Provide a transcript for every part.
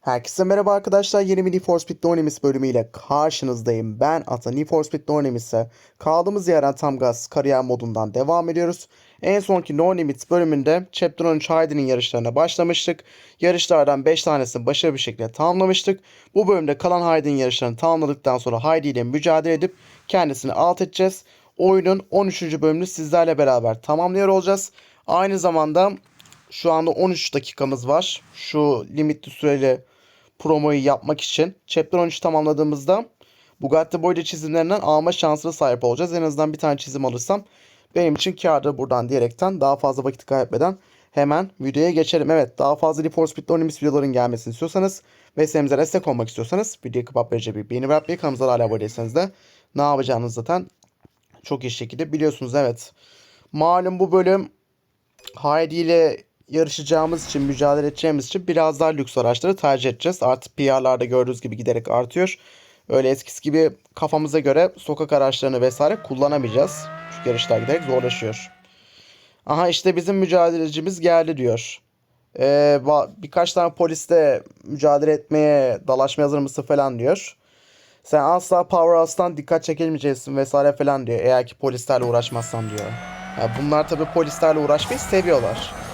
Herkese merhaba arkadaşlar. Yeni bir Need for Speed Limits bölümüyle karşınızdayım. Ben Ata Need for Speed Limits'e kaldığımız yerden tam gaz kariyer modundan devam ediyoruz. En sonki No Limits bölümünde Chapter 13 Heidi'nin yarışlarına başlamıştık. Yarışlardan 5 tanesini başarılı bir şekilde tamamlamıştık. Bu bölümde kalan Heidi'nin yarışlarını tamamladıktan sonra Heidi ile mücadele edip kendisini alt edeceğiz. Oyunun 13. bölümünü sizlerle beraber tamamlıyor olacağız. Aynı zamanda şu anda 13 dakikamız var. Şu limitli süreli promoyu yapmak için. Chapter 13 tamamladığımızda Bugatti Boyda çizimlerinden alma şansına sahip olacağız. En azından bir tane çizim alırsam benim için kârdır buradan diyerekten daha fazla vakit kaybetmeden hemen videoya geçelim. Evet daha fazla Need for Speed Limits videoların gelmesini istiyorsanız ve serimize destek olmak istiyorsanız videoyu kapat verici bir beğeni bırakmayı kanalımıza hala abone değilseniz de ne yapacağınızı zaten çok iyi şekilde biliyorsunuz evet. Malum bu bölüm Heidi ile yarışacağımız için, mücadele edeceğimiz için biraz daha lüks araçları tercih edeceğiz. Artık PR'larda gördüğünüz gibi giderek artıyor. Öyle eskisi gibi kafamıza göre sokak araçlarını vesaire kullanamayacağız. Çünkü yarışlar giderek zorlaşıyor. Aha işte bizim mücadelecimiz geldi diyor. Ee, birkaç tane polis de mücadele etmeye, dalaşmaya hazır mısın falan diyor. Sen asla Powerhouse'tan dikkat çekilmeyeceksin vesaire falan diyor. Eğer ki polislerle uğraşmazsan diyor. Ya bunlar tabi polislerle uğraşmayı seviyorlar.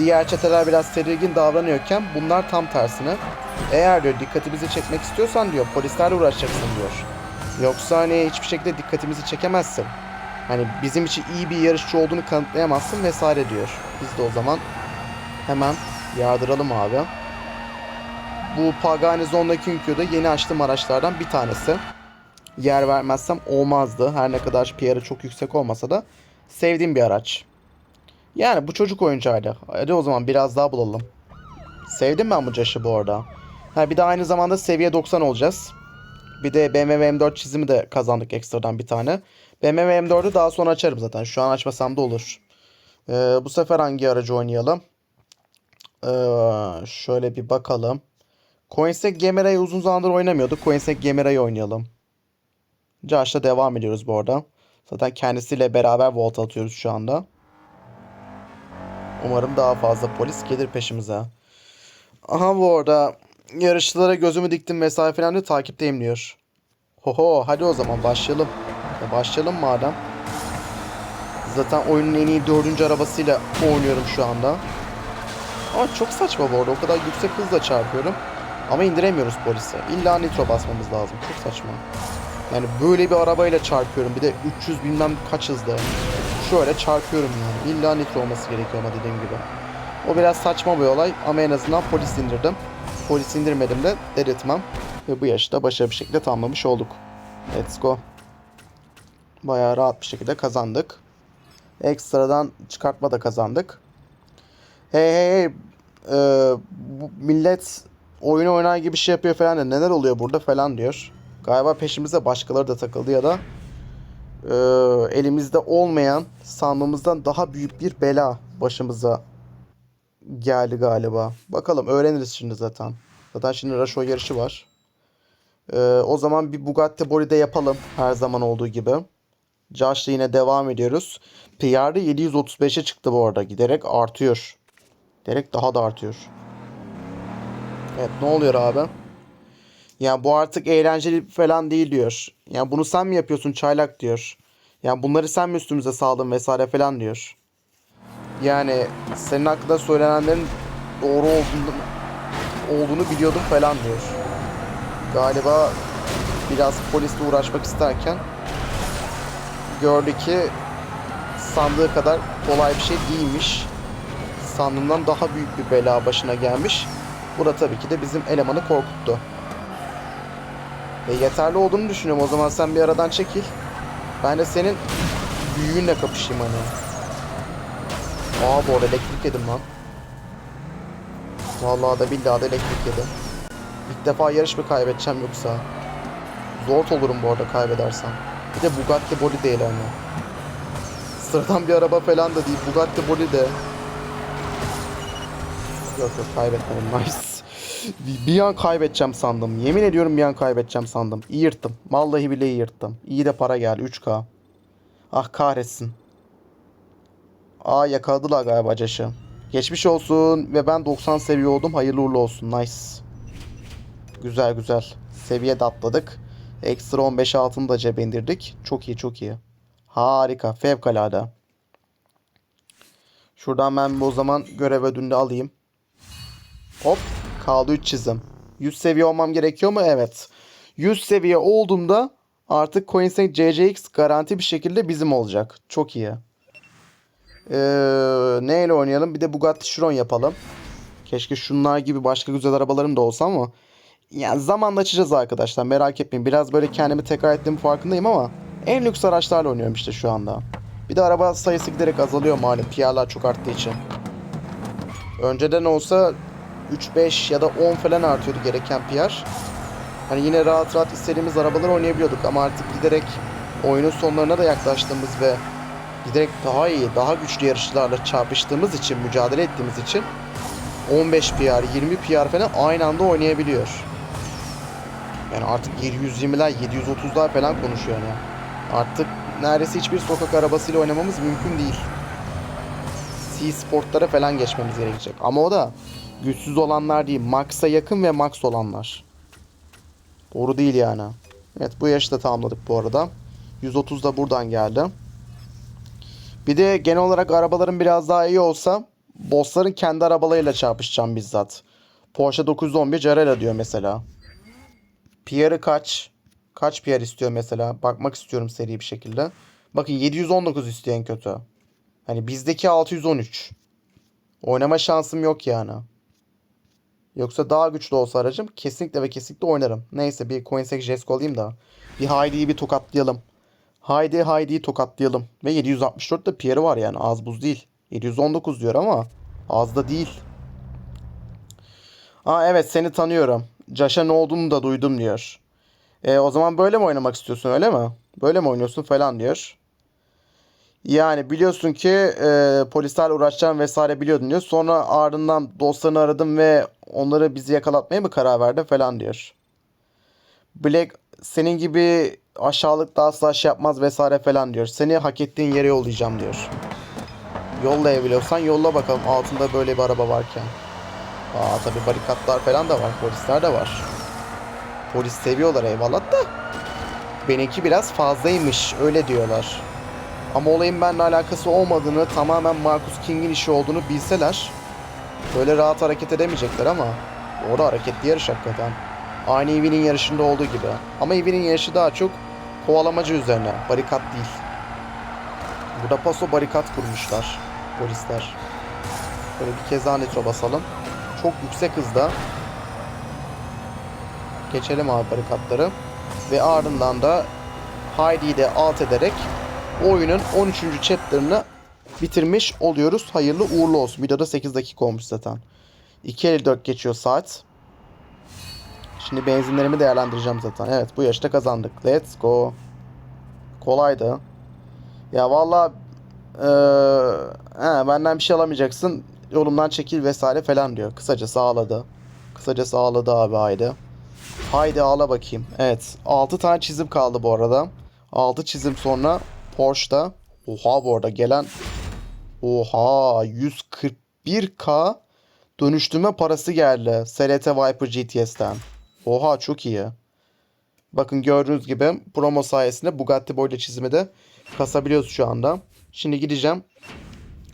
Diğer çeteler biraz tedirgin davranıyorken bunlar tam tersine. Eğer diyor dikkatimizi çekmek istiyorsan diyor polislerle uğraşacaksın diyor. Yoksa hani hiçbir şekilde dikkatimizi çekemezsin. Hani bizim için iyi bir yarışçı olduğunu kanıtlayamazsın vesaire diyor. Biz de o zaman hemen yardıralım abi. Bu Pagani Zon'daki Ünkö'de yeni açtığım araçlardan bir tanesi. Yer vermezsem olmazdı. Her ne kadar PR'ı çok yüksek olmasa da sevdiğim bir araç. Yani bu çocuk oyuncağıydı. Hadi o zaman biraz daha bulalım. Sevdim ben bu Josh'ı bu arada. Ha bir de aynı zamanda seviye 90 olacağız. Bir de BMW M4 çizimi de kazandık ekstradan bir tane. BMW M4'ü daha sonra açarım zaten. Şu an açmasam da olur. Ee, bu sefer hangi aracı oynayalım? Ee, şöyle bir bakalım. Coinsec Gemera'yı uzun zamandır oynamıyorduk. Coinsec Gemera'yı oynayalım. Josh'la devam ediyoruz bu arada. Zaten kendisiyle beraber volt atıyoruz şu anda. Umarım daha fazla polis gelir peşimize. Aha bu arada yarışçılara gözümü diktim mesafe falan diye takipteyim diyor. Hoho hadi o zaman başlayalım. Ya başlayalım madem. Zaten oyunun en iyi dördüncü arabasıyla oynuyorum şu anda. Ama çok saçma bu arada. O kadar yüksek hızla çarpıyorum. Ama indiremiyoruz polise. İlla nitro basmamız lazım. Çok saçma. Yani böyle bir arabayla çarpıyorum. Bir de 300 bilmem kaç hızda. Şöyle çarpıyorum yani. İlla nitro olması gerekiyor ama dediğim gibi. O biraz saçma bir olay ama en azından polis indirdim. Polis indirmedim de delirtmem. Ve bu yaşta başarılı bir şekilde tamamlamış olduk. Let's go. Bayağı rahat bir şekilde kazandık. Ekstradan çıkartma da kazandık. Hey hey hey. Ee, millet oyun oynar gibi bir şey yapıyor falan neler oluyor burada falan diyor. Galiba peşimize başkaları da takıldı ya da e, elimizde olmayan sandığımızdan daha büyük bir bela başımıza geldi galiba. Bakalım öğreniriz şimdi zaten. Zaten şimdi Raşo yarışı var. E, o zaman bir Bugatti Bori'de yapalım her zaman olduğu gibi. Josh'la yine devam ediyoruz. PR'ı 735'e çıktı bu arada. Giderek artıyor. Giderek daha da artıyor. Evet ne oluyor abi? Ya bu artık eğlenceli falan değil diyor. Ya bunu sen mi yapıyorsun çaylak diyor. Ya bunları sen mi üstümüze saldın vesaire falan diyor. Yani senin hakkında söylenenlerin doğru olduğunu, olduğunu biliyordum falan diyor. Galiba biraz polisle uğraşmak isterken gördü ki sandığı kadar kolay bir şey değilmiş. Sandığımdan daha büyük bir bela başına gelmiş. Bu da tabii ki de bizim elemanı korkuttu. E yeterli olduğunu düşünüyorum. O zaman sen bir aradan çekil. Ben de senin büyüğünle kapışayım hani. Aa bu arada elektrik yedim lan. Vallahi da billahi da elektrik yedim. İlk defa yarış mı kaybedeceğim yoksa? Zor olurum bu arada kaybedersem. Bir de Bugatti Body değil hani. Sıradan bir araba falan da değil. Bugatti Body de. Yok yok kaybetmedim. Nice. Bir- an kaybedeceğim sandım. Yemin ediyorum bir an kaybedeceğim sandım. İyi yırttım. Vallahi bile iyi yırttım. İyi de para geldi. 3K. Ah kahretsin. Aa yakaladılar galiba Caş'ı. Geçmiş olsun ve ben 90 seviye oldum. Hayırlı uğurlu olsun. Nice. Güzel güzel. Seviye de atladık. Ekstra 15 altını da cebe indirdik. Çok iyi çok iyi. Harika. Fevkalade. Şuradan ben o zaman görev ödülünü alayım. Hop. Kaldı 3 çizim. 100 seviye olmam gerekiyor mu? Evet. 100 seviye olduğumda artık CoinSync CCX garanti bir şekilde bizim olacak. Çok iyi. Ee, neyle oynayalım? Bir de Bugatti Chiron yapalım. Keşke şunlar gibi başka güzel arabalarım da olsa ama yani zamanla açacağız arkadaşlar merak etmeyin. Biraz böyle kendimi tekrar ettiğim farkındayım ama en lüks araçlarla oynuyorum işte şu anda. Bir de araba sayısı giderek azalıyor malum. PR'lar çok arttığı için. Önceden olsa 3-5 ya da 10 falan artıyordu gereken PR. Hani yine rahat rahat istediğimiz arabalar oynayabiliyorduk ama artık giderek oyunun sonlarına da yaklaştığımız ve giderek daha iyi, daha güçlü yarışçılarla çarpıştığımız için, mücadele ettiğimiz için 15 PR, 20 PR falan aynı anda oynayabiliyor. Yani artık 720'ler, 730'lar falan konuşuyor yani. Artık neredeyse hiçbir sokak arabasıyla oynamamız mümkün değil. C-Sport'lara falan geçmemiz gerekecek. Ama o da güçsüz olanlar değil, Max'a yakın ve Max olanlar. Doğru değil yani. Evet bu yarışı da tamamladık bu arada. 130 da buradan geldi. Bir de genel olarak arabaların biraz daha iyi olsa bossların kendi arabalarıyla çarpışacağım bizzat. Porsche 911 Carrera diyor mesela. PR'ı kaç? Kaç PR istiyor mesela? Bakmak istiyorum seri bir şekilde. Bakın 719 istiyor en kötü. Hani bizdeki 613. Oynama şansım yok yani. Yoksa daha güçlü olsa aracım kesinlikle ve kesinlikle oynarım. Neyse bir Coinsec Jesko alayım da. Bir Heidi'yi bir tokatlayalım. Haydi Heidi'yi tokatlayalım. Ve 764 de PR'ı var yani az buz değil. 719 diyor ama az da değil. Aa evet seni tanıyorum. Josh'a ne olduğunu da duydum diyor. E, o zaman böyle mi oynamak istiyorsun öyle mi? Böyle mi oynuyorsun falan diyor. Yani biliyorsun ki e, polislerle uğraşacağım vesaire biliyordun diyor. Sonra ardından dostlarını aradım ve onları bizi yakalatmaya mı karar verdin falan diyor. Black senin gibi aşağılıkla asla şey yapmaz vesaire falan diyor. Seni hak ettiğin yere yollayacağım diyor. Yollayabiliyorsan yolla bakalım altında böyle bir araba varken. Aa tabi barikatlar falan da var. Polisler de var. Polis seviyorlar eyvallah da. Benimki biraz fazlaymış öyle diyorlar. Ama olayın benimle alakası olmadığını tamamen Marcus King'in işi olduğunu bilseler böyle rahat hareket edemeyecekler ama orada hareketli yarış hakikaten. Aynı Eevee'nin yarışında olduğu gibi. Ama Eevee'nin yarışı daha çok kovalamacı üzerine. Barikat değil. Burada paso barikat kurmuşlar polisler. Böyle bir kez daha nitro basalım. Çok yüksek hızda. Geçelim abi barikatları. Ve ardından da Heidi'yi de alt ederek oyunun 13. chapter'ını bitirmiş oluyoruz. Hayırlı uğurlu olsun. Videoda 8 dakika olmuş zaten. 2.54 geçiyor saat. Şimdi benzinlerimi değerlendireceğim zaten. Evet bu yarışta kazandık. Let's go. Kolaydı. Ya valla ee, benden bir şey alamayacaksın. Yolumdan çekil vesaire falan diyor. Kısacası ağladı. Kısacası ağladı abi haydi. Haydi ağla bakayım. Evet. 6 tane çizim kaldı bu arada. 6 çizim sonra Porsche'da. Oha bu arada gelen. Oha 141k dönüştürme parası geldi. SLT Viper GTS'ten. Oha çok iyi. Bakın gördüğünüz gibi promo sayesinde Bugatti boyla çizimi de kasabiliyoruz şu anda. Şimdi gideceğim.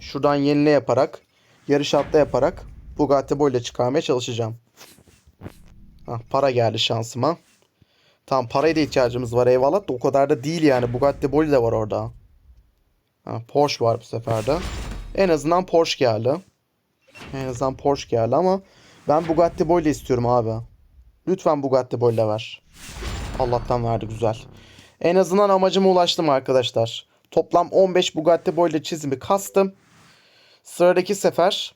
Şuradan yenile yaparak, yarış atla yaparak Bugatti boyla çıkarmaya çalışacağım. Hah, para geldi şansıma. Tamam paraya da ihtiyacımız var eyvallah da o kadar da değil yani. Bugatti boy de var orada. Ha, Porsche var bu sefer de. En azından Porsche geldi. En azından Porsche geldi ama ben Bugatti boy istiyorum abi. Lütfen Bugatti boy ver. Allah'tan verdi güzel. En azından amacıma ulaştım arkadaşlar. Toplam 15 Bugatti boyla çizimi kastım. Sıradaki sefer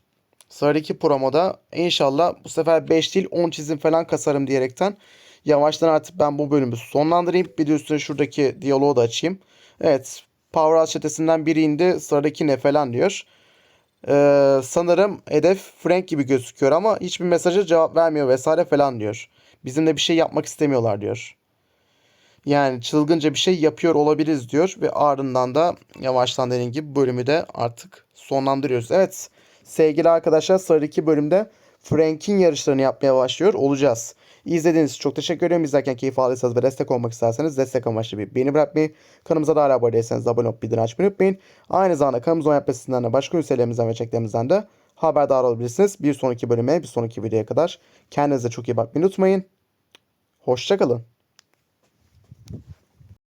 sıradaki promoda inşallah bu sefer 5 değil 10 çizim falan kasarım diyerekten yavaştan artık ben bu bölümü sonlandırayım. Bir de üstüne şuradaki diyaloğu da açayım. Evet Powerhouse çetesinden biri indi sıradaki ne falan diyor. Ee, sanırım hedef Frank gibi gözüküyor ama hiçbir mesaja cevap vermiyor vesaire falan diyor. Bizimle bir şey yapmak istemiyorlar diyor. Yani çılgınca bir şey yapıyor olabiliriz diyor ve ardından da yavaştan dediğim gibi bölümü de artık sonlandırıyoruz. Evet sevgili arkadaşlar sıradaki bölümde Frank'in yarışlarını yapmaya başlıyor olacağız. İzlediğiniz için çok teşekkür ederim. İzlerken keyif aldıysanız ve destek olmak isterseniz destek amaçlı bir beğeni bırakmayı, kanalımıza da hala abone değilseniz abone olup bildirim açmayı unutmayın. Aynı zamanda kanalımızın on yapmasından da başka ünitelerimizden ve çeklerimizden de haberdar olabilirsiniz. Bir sonraki bölüme, bir sonraki videoya kadar kendinize çok iyi bakmayı unutmayın. Hoşçakalın.